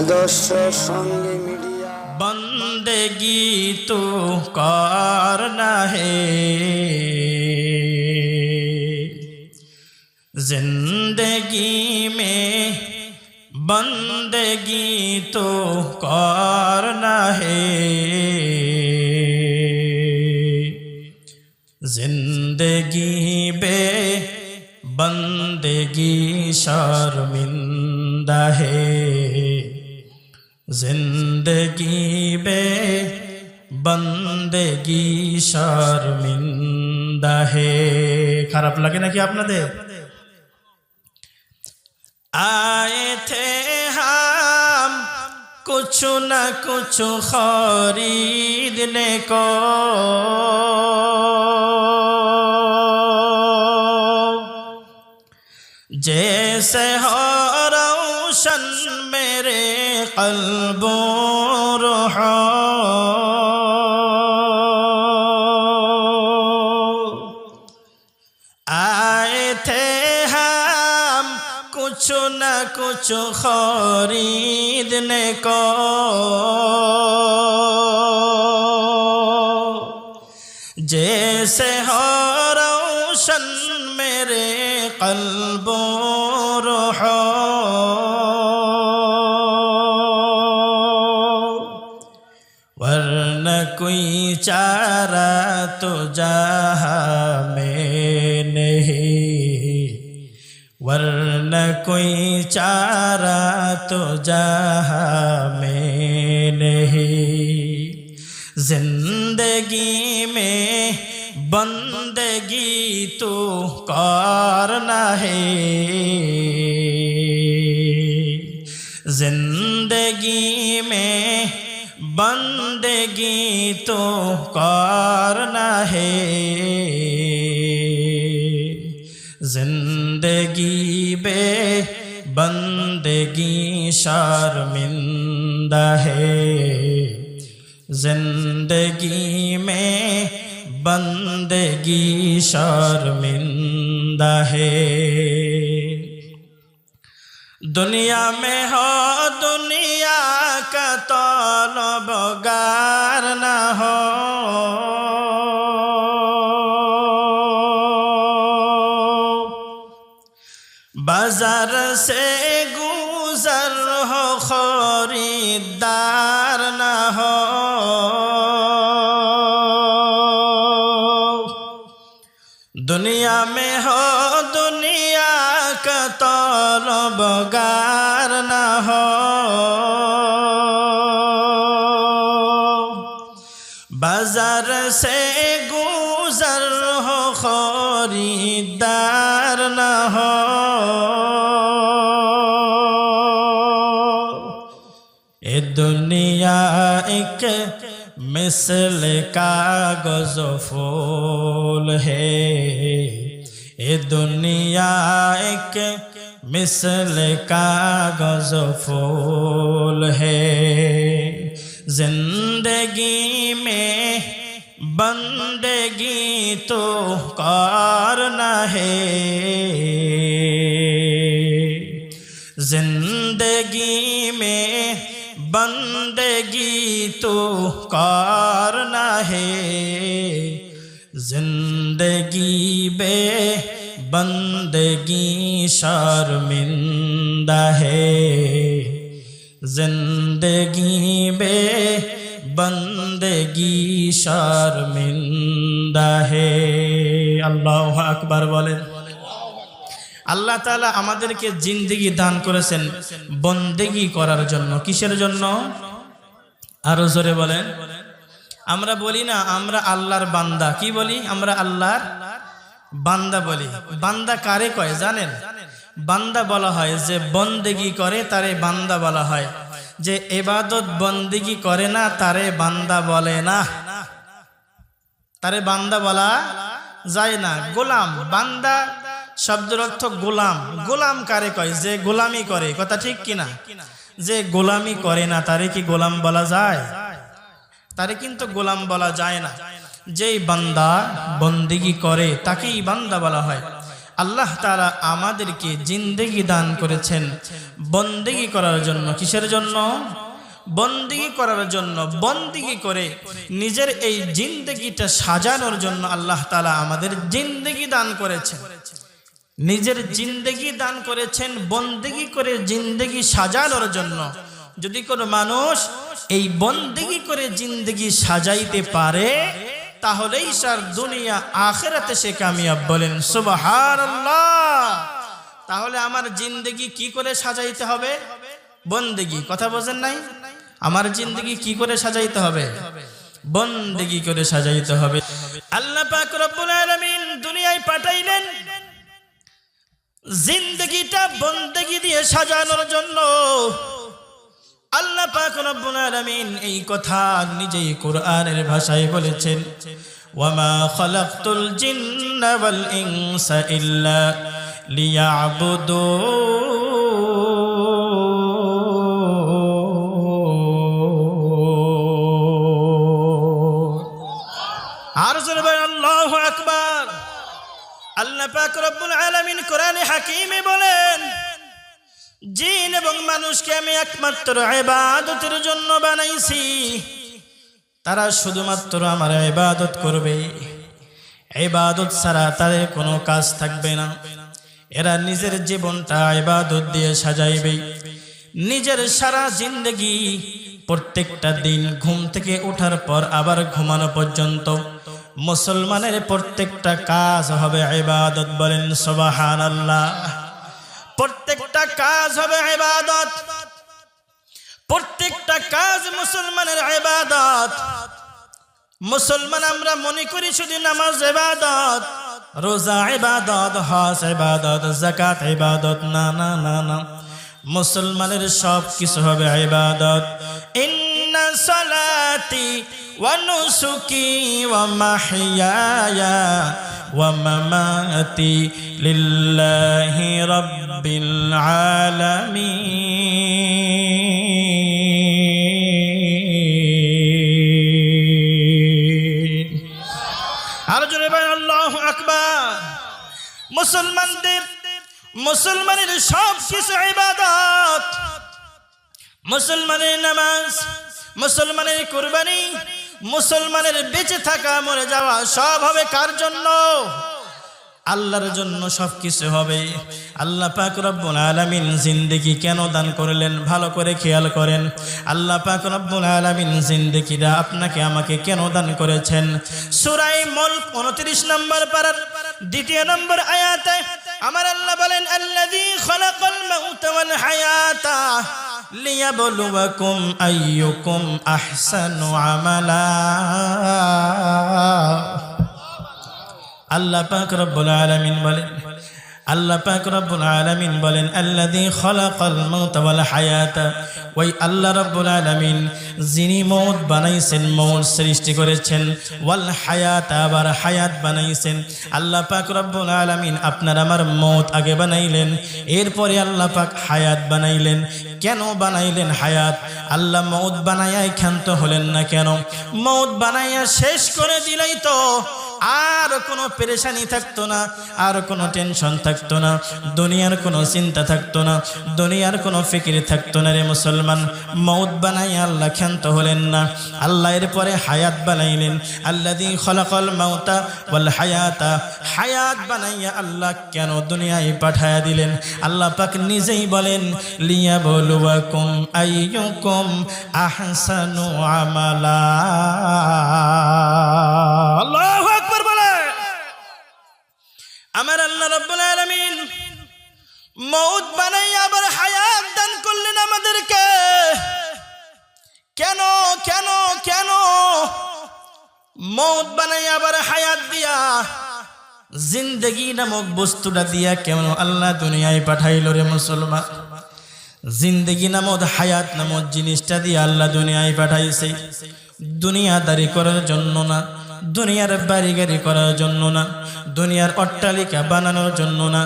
আদর্শ সঙ্গে মিডিয়া বন্দেগি তো কর না হে জিন্দগি মে বন্দগি তো কর না হে জিন্দগি বে বন্দগি শর্মিন্দা হে। জিন্দগি বে বন্দগি শর্মিন্দা হে খারাপ লাগে নাকি আপনাদের আয়ে থে হাম কিছু না কিছু খরিদনে কো জেসে হো রৌশন মেরে কলব রহ। আয়ে থে হাম, কুছ না কুছ খরিদনে কো। جیسے ہو روشن میرے قلب و روح चारा तो जहाँ में नहीं वरन कोई चारा तो जहाँ में नहीं ज़िंदगी में बंदगी तो करना है। ज़िंदगी কি তো করনা হে জিন্দগি বে بندگی شرمندہ ہے زندگی میں بندگی شرمندہ ہے دنیا میں ہو دنیا কা তলবগার না হ। বাজার সে গুজার হো খরিদার না হো। দুনিয়া মে হো দুনিয়া কত তলবগার ए दुनिया एक मिसल कागज़ फूल है। ए दुनिया एक मिसल कागज़ फूल है। ज़िंदगी में बंदगी तो करना है। ज़िंदगी में بندگی تو کرنا ہے زندگی بے بندگی شرمندہ ہے زندگی بے بندگی شرمندہ ہے اللہ اکبر بولے আল্লাহ তালা আমাদেরকে জিন্দেগি দান করেছেন বন্দেগি করার জন্য। কিসের জন্য? আরও জোরে বলেন। আমরা বলি না, আমরা আল্লাহর বান্দা। কি বলি? আমরা আল্লাহর বান্দা বলি। বান্দা কারে কয় জানেন? বান্দা বলা হয় যে বন্দেগি করে, তারে বান্দা বলা হয়। যে এবাদত বন্দেগি করে না, তারে বান্দা বলে না। তারে বান্দা বলা যায় না। গোলাম, বান্দা শব্দের অর্থ গোলাম। গোলাম কারে কয়? যে গোলামি করে। কথা ঠিক কিনা? যে গোলামি করে না, তারে কি গোলাম বলা যায়? তারে কিন্তু গোলাম বলা যায় না। যেই বান্দা বন্দিগি করে, তাকেই বান্দা বলা হয়। আল্লাহ তাআলা আমাদেরকে জিন্দেগি দান করেছেন। বন্দেগি করার জন্য কিসের জন্য? বন্দিগি করার জন্য। বন্দিগি করে নিজের এই জিন্দগিটা সাজানোর জন্য আল্লাহ তালা আমাদের জিন্দেগি দান করেছেন। নিজের জিন্দেগি দান করেছেন, বন্দেগি করে জিন্দেগি সাজানোর জন্য। যদি কোনো মানুষ এই বন্দেগি করে জিন্দেগি সাজাইতে পারে, তাহলেই সার দুনিয়া আখেরাতে সে কামিয়াব বলেন, সুবহানাল্লাহ। তাহলে আমার জিন্দেগি কি করে সাজাইতে হবে? বন্দেগি, কথা বোঝেন নাই? আমার জিন্দেগি কি করে সাজাইতে হবে? বন্দেগি করে সাজাইতে হবে। আল্লাহ পাক দুনিয়ায় পাঠাইলেন জিন্দগিটা বন্দেগি দিয়ে সাজানোর জন্য আল্লাহ পাক রব্বুল আলামিন এই কথা নিজেই কোরআনের ভাষায় বলেছেন, ওয়ামা খালাকতুল জিন্না ওয়াল ইনসা ইল্লা বলেন, আল্লাহু আকবার। আল্লাহ পাক রব্বুল আলামিন কোরআনে হাকিমে বলেন, জিন এবং মানুষকে আমি একমাত্র ইবাদতের জন্য বানাইছি। তারা শুধুমাত্র আমার ইবাদত করবে। ইবাদত ছাড়া তাদের কোনো কাজ থাকবে না। এরা নিজের জীবনটা ইবাদত দিয়ে সাজাইবে। নিজের সারা জিন্দগি প্রত্যেকটা দিন ঘুম থেকে ওঠার পর আবার ঘুমানো পর্যন্ত মুসলমানের প্রত্যেকটা কাজ হবে ইবাদত বলেন সুবহান আল্লাহ প্রত্যেকটা কাজ হবে ইবাদত। প্রত্যেকটা কাজ মুসলমানের ইবাদত। মুসলমান আমরা মনে করি শুধু নামাজ ইবাদত, রোজা ইবাদত, হজ ইবাদত জাকাত ইবাদত, না না না না। মুসলমানের সব কিছু হবে ইবাদত। ইন্না সালাতি মামাতি লিল্লাহি রাব্বিল আলামিন আর জোরে ভাই আল্লাহ আকবার। মুসলমানদের, মুসলমানের সব কিছু ইবাদত। মুসলমানের নামাজ, মুসলমানের কুরবানি মুসলমানের বেঁচে থাকা, মরে যাওয়া সব হবে কার জন্য? আল্লাহর জন্য সব কিছু হবে। আল্লাহ পাক রব্বুল আলামিন জিন্দেগি কেন দান করলেন? ভালো করে খেয়াল করেন। আল্লাহ পাক রব্বুল আলামিন জিন্দেগিটা আপনাকে আমাকে কেন দান করেছেন? সূরাই মুলক 29 নম্বর পারার দ্বিতীয় নম্বর আয়াতে আমার আল্লাহ বলেন, আল্লাযী খালাকাল মাউতা ওয়াল হায়াতা। লিয়াবলুয়াকুম আইয়ুকুম আহসানু আমালা আল্লাহ পাক রব্বুল আলামিন বলেন আল্লাহ পাক রব্বুল আলামিন বলেন, আল্লাযী খালাকাল মাউতা ওয়াল হায়াতা। ওই আল্লাহ রব্বুল আলামিন যিনি মৌত বানাইছেন মৌত সৃষ্টি করেছেন, ওয়াল হায়াত আবার হায়াত বানাইছেন। আল্লাহ পাক রব্বুল আলামিন আপনার আমার মৌত আগে বানাইলেন, এরপরে আল্লাহ পাক হায়াত বানাইলেন। কেন বানাইলেন হায়াত? আল্লাহ মৌত বানাইয়াই ক্ষান্ত হলেন না কেন? মৌত বানাইয়া শেষ করে দিলেই তো আর কোনো পেরেশানি থাকতো না, আর কোনো টেনশন থাকতো না, দুনিয়ার কোনো চিন্তা থাকতো না, দুনিয়ার কোনো ফিকির থাকতো না রে মুসলমান। মৌত বানাই আল্লাহ ক্ষান্ত হলেন না। আল্লাহ এর পরে হায়াত বানাইলেন। আল্লাহ দিন খলাকল মাউতা বল হায়াতা। হায়াত বানাইয়া আল্লাহ কেন দুনিয়ায় পাঠায়া দিলেন? আল্লাহ পাক নিজেই বলেন লিয়া বলুয়াকুম আইয়ুকুম আহসানু আমালা। আল্লাহু আকবার বলে আমার আল্লাহ রাব্বুল আলামিন মৌত বানাই আবার হায়াত দান করলেন আমাদেরকে। কেন কেন কেন? মৌত বানাই আবার হায়াত দিয়া। জিন্দগি নামক বস্তুটা দিয়া কেমন আল্লাহ দুনিয়ায় পাঠাইল রে মুসলমান? জিন্দগি নামক হায়াত নামক জিনিসটা দিয়ে আল্লাহ দুনিয়ায় পাঠাইছে। দুনিয়াদারি করার জন্য না। দুনিয়ার বাড়ি গাড়ি করার জন্য না, দুনিয়ার অট্টালিকা বানানোর জন্য না,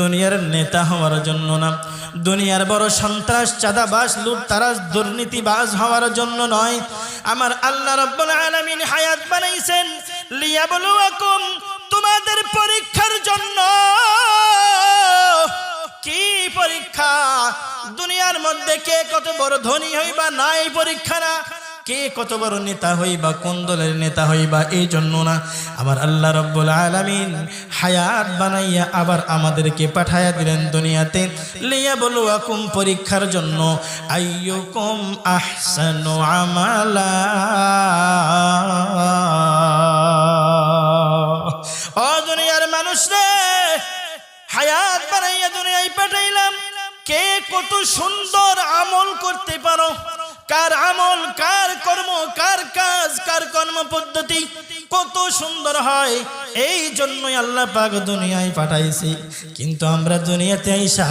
দুনিয়ার নেতা হওয়ার জন্য না, দুনিয়ার বড় সন্ত্রাস চাঁদাবাস লুটতারাস দুর্নীতিবাস হওয়ার জন্য নয়। আমার আল্লাহ রব্বুল আলামিন হায়াত বানাইছেন, লিয়াবলুয়াকুম তোমাদের তোমাদের পরীক্ষার জন্য। কি পরীক্ষা? দুনিয়ার মধ্যে কে কত বড় ধনী হইবা, নাই পরীক্ষা না। কে কত বড় নেতা হইবা, কোন দলের নেতা হইবা, এই জন্য না। আবার আল্লাহ রব্বুল আলামিন হায়াত বানাইয়া আবার আমাদেরকে পাঠাইয়া দিলেন দুনিয়াতে। লিয়া বলুয়াকুম পরীক্ষার জন্য, আইয়ুকুম আহসানু আমালা। কত সুন্দর হয়। এই জন্যই আল্লাহ পাক দুনিয়ায় পাঠাইছি। কিন্তু আমরা দুনিয়াতে আইসা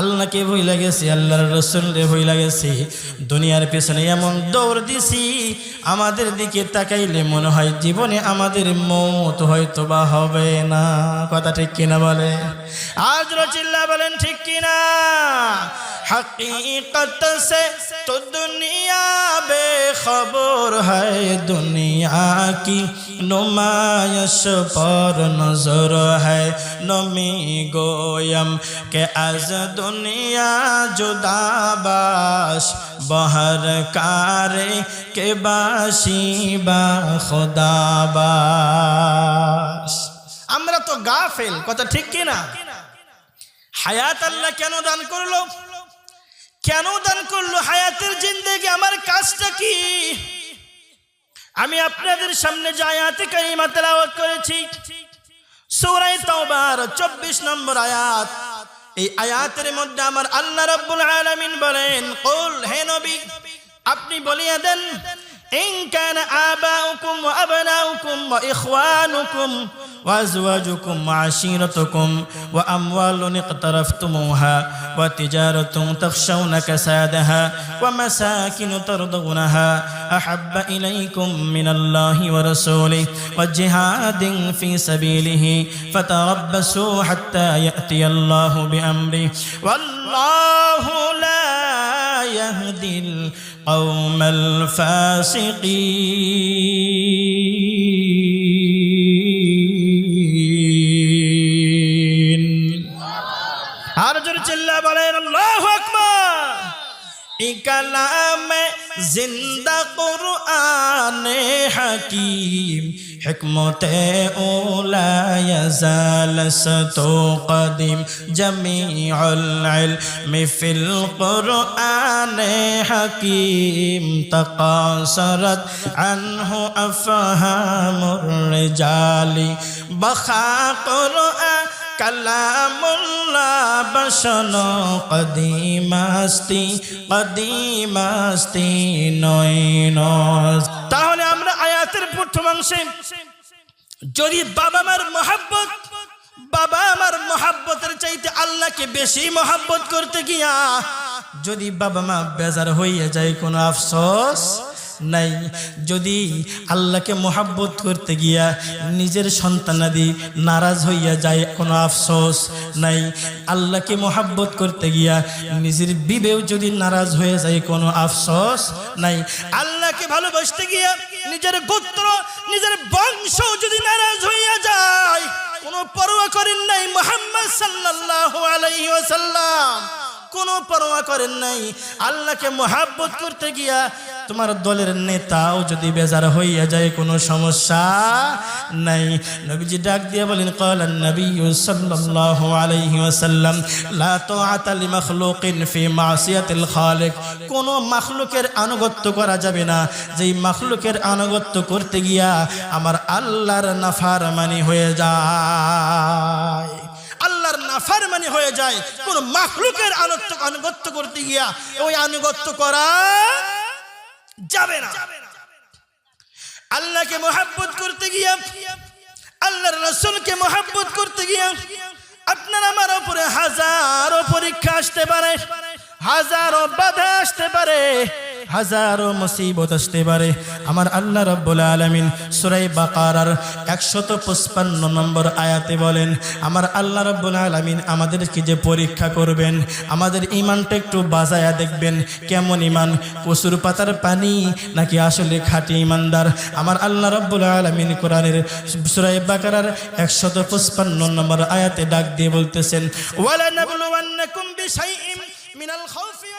আল্লাহকে ভই লাগেছি আল্লাহর রসুলরে ভই লাগেছি দুনিয়ার পেছনে এমন দৌড় দিছি, আমাদের দিকে তাকাইলে মনে হয় জীবনে আমাদের মত হয়তো বা হবে না। কথা ঠিক কিনা বলে আজ চিল্লা বলেন, ঠিক কিনা? হকীকত সে তো দুনিয়া খবর হয়। দুনিয়া কি নুমায়শ পর নজর হয়। নমী গোয়ম কে আজ দুনিয়া জুদা বহর কারে কে বাসি বা খুদা আমরা তো গা ফেল কথা ঠিক কিনা? হায়াত আল্লাহ কেন দান করল? কেন দান করল হায়াতের জিন্দেগি? আমার কাজটা কি? আমি আপনাদের সামনে যে আয়াতে কারিমা তেলাওয়াত করেছি সূরা তাওবার 24 নম্বর আয়াত। এই আয়াতের মধ্যে আমার আল্লাহ রাব্বুল আলামিন বলেন, কুল, হে নবী, আপনি বলিয়া দেন, ইন কানা আবাউকুম ওয়া আবনাউকুম ওয়া ইখওয়ানুকুম وأزواجكم وعشيرتكم وأموال اقترفتموها وتجارة تخشون كسادها ومساكن ترضونها أحب إليكم من الله ورسوله وجهاد في سبيله فتربصوا حتى يأتي الله بأمره والله لا يهدي القوم الفاسقين কালামে জিন্দা কুরআনে হাকিম হিকমতে ওলা ইয়াজাল সতো কদিম জমিউল ইলমি ফিল কুরআনে হাকিম তাকাসরত আনহু আফহামুর রিজালি বখা কুরআন কালামুল্লাহ বসন কদিমাস্তি কদিমাস্তি নয়ন তাহলে আমরা আয়াতের প্রথম অংশে, যদি বাবা মার মহাব্বত, বাবা আমার মহাব্বতের চাইতে আল্লাহকে বেশি মহাব্বত করতে গিয়া, যদি বাবা মা বেজার হইয়া যায় কোনো আফসোস নাই। যদি আল্লাহকে মোহাব্বত করতে গিয়া নিজের সন্তানাদি নারাজ হইয়া যায়, কোনো আফসোস নাই। আল্লাহকে মোহাব্বত করতে গিয়া নিজের বিবেও যদি নারাজ হয়ে যায়, কোনো আফসোস নাই। আল্লাহকে ভালোবাসতে গিয়া নিজের গোত্র, নিজের বংশ যদি নারাজ হইয়া যায়, কোনো পরোয়া করেন নাই মোহাম্মদ সাল্লাল্লাহু আলাইহি ওয়াসাল্লাম। কোনো পরোয়া করেন নাই। আল্লাহকে মোহাব্বত করতে গিয়া তোমার দলের নেতাও যদি বেজার হইয়া যায়, কোনো সমস্যা নাই। নবীজি ডাক দিয়ে বলেন ক্বালান নবী সাল্লাল্লাহু আলাইহি ওয়াসাল্লাম, লা তুআতা লিমাখলুকিন ফি মাসিয়াতিল খালিক। কোন মাখলুকের আনুগত্য করা যাবে না। যেই মাখলুকের আনুগত্য করতে গিয়া আমার আল্লাহর নাফরমানি হয়ে যায়। আল্লাহর নাফারমানি হয়ে যায়। কোন মাখলুকের আনুগত্য করতে গিয়া ওই আনুগত্য করা যাবে না। আল্লাহকে মোহাব্বত করতে গিয়ে, আল্লাহর রসুলকে মোহাব্বত করতে গিয়ে আপনার আমার উপরে হাজারো পরীক্ষা আসতে পারে, হাজারো বাধা আসতে পারে। হাজারো মুসিবত আসতে পারে। আমার আল্লাহ রব্বুল আলমিন সুরাই বাকারার একশত পঁচপান্ন নম্বর আয়াতে বলেন, আমার আল্লাহ রব্বুল আলমিন আমাদেরকে যে পরীক্ষা করবেন, আমাদের ইমানটা একটু বাজায়া দেখবেন। কেমন ইমান কসুর পাতার পানি নাকি আসলে খাঁটি ইমানদার আমার আল্লাহ রব্বুল আলমিন কোরআনের সুরাই বাকারার একশত পঁচপান্ন নম্বর আয়াতে ডাক দিয়ে বলতেছেন ওয়ালা নাবলুওয়ান্নাকুম বিশাইইম মিনাল খাউফি